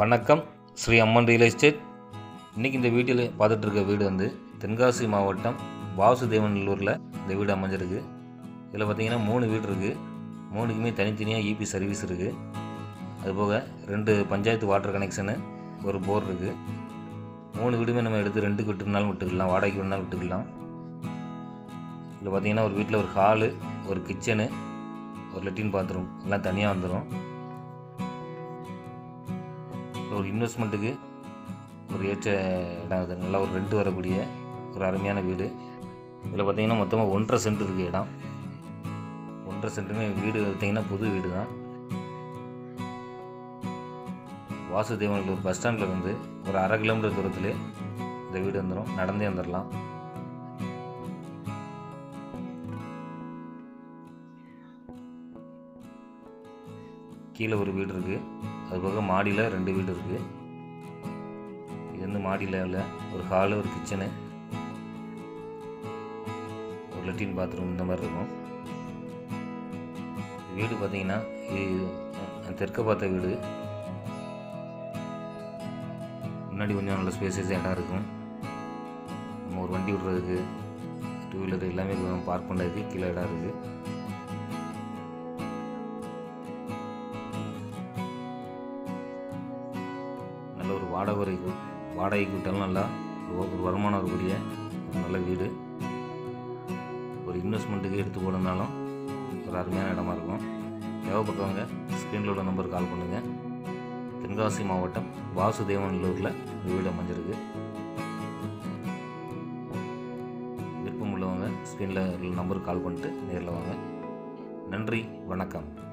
வணக்கம். ஸ்ரீ அம்மன் real estate இன்றைக்கி இந்த வீட்டில் பார்த்துட்டு இருக்க வீடு வந்து தென்காசி மாவட்டம் வாசுதேவநல்லூரில் இந்த வீடு அமைஞ்சிருக்கு. இதில் பார்த்தீங்கன்னா மூணு வீடு இருக்குது மூணுக்குமே தனித்தனியாக இபி சர்வீஸ் இருக்குது அதுபோக ரெண்டு பஞ்சாயத்து வாட்டர் கனெக்ஷனு ஒரு போர் இருக்குது மூணு வீடுமே நம்ம எடுத்து ரெண்டுக்கு விட்டுனாலும் விட்டுக்கலாம் வாடகைக்கு வேணாலும் விட்டுக்கலாம். இதில் பார்த்தீங்கன்னா ஒரு வீட்டில் ஒரு ஹாலு ஒரு கிச்சனு ஒரு லெட்டின் பாத்ரூம் எல்லாம் தனியாக வந்துடும் ஒரு இன்வெஸ்ட்மெண்ட்டுக்கு ஒரு ஏற்ற இடம் அது. நல்லா ஒரு ரெண்டு வரக்கூடிய ஒரு அருமையான வீடு. இதில் பார்த்தீங்கன்னா மொத்தமாக ஒன்றரை சென்ட் இருக்குது இடம். ஒன்றரை சென்ட்டுமே வீடு பார்த்தீங்கன்னா புது வீடு தான். வாசுதேவனுக்கு பஸ் ஸ்டாண்டில் இருந்து ஒரு அரை கிலோமீட்டர் தூரத்தில் இந்த வீடு வந்துடும் நடந்தே வந்துடலாம் கீழே ஒரு வீடு இருக்குது அது போக மாடியில் ரெண்டு வீடு இருக்குது இது வந்து மாடியில் இல்லை ஒரு ஹாலு ஒரு கிச்சனு ஒரு லெட்டின் பாத்ரூம் இந்த மாதிரி இருக்கும். வீடு பார்த்தீங்கன்னா இது தெற்க பார்த்த வீடு. முன்னாடி கொஞ்சம் நல்ல ஸ்பேசஸ் இடம் இருக்கும். நம்ம ஒரு வண்டி விடுறதுக்கு டூ வீலர் எல்லாமே பார்க் பண்ணுறதுக்கு கீழே இடம் இருக்குது நல்ல ஒரு வாடகை கு- வாடகைக்கு விட்டாலும் நல்லா ஒரு வருமானம் வரக்கூடிய ஒரு நல்ல வீடு. ஒரு இன்வெஸ்ட்மெண்ட்டுக்கு எடுத்து போடணுனாலும் ஒரு அருமையான இடமா இருக்கும். தேவைப்பட்டவங்க ஸ்க்ரீனில் உள்ள நம்பருக்கு கால் பண்ணுங்கள் தென்காசி மாவட்டம் வாசுதேவனல்லூரில் இந்த வீடு அமைஞ்சிருக்கு. விருப்பம் உள்ளவங்க ஸ்க்ரீனில் உள்ள நம்பருக்கு கால் பண்ணிட்டு நேரில் வாங்க. நன்றி வணக்கம்.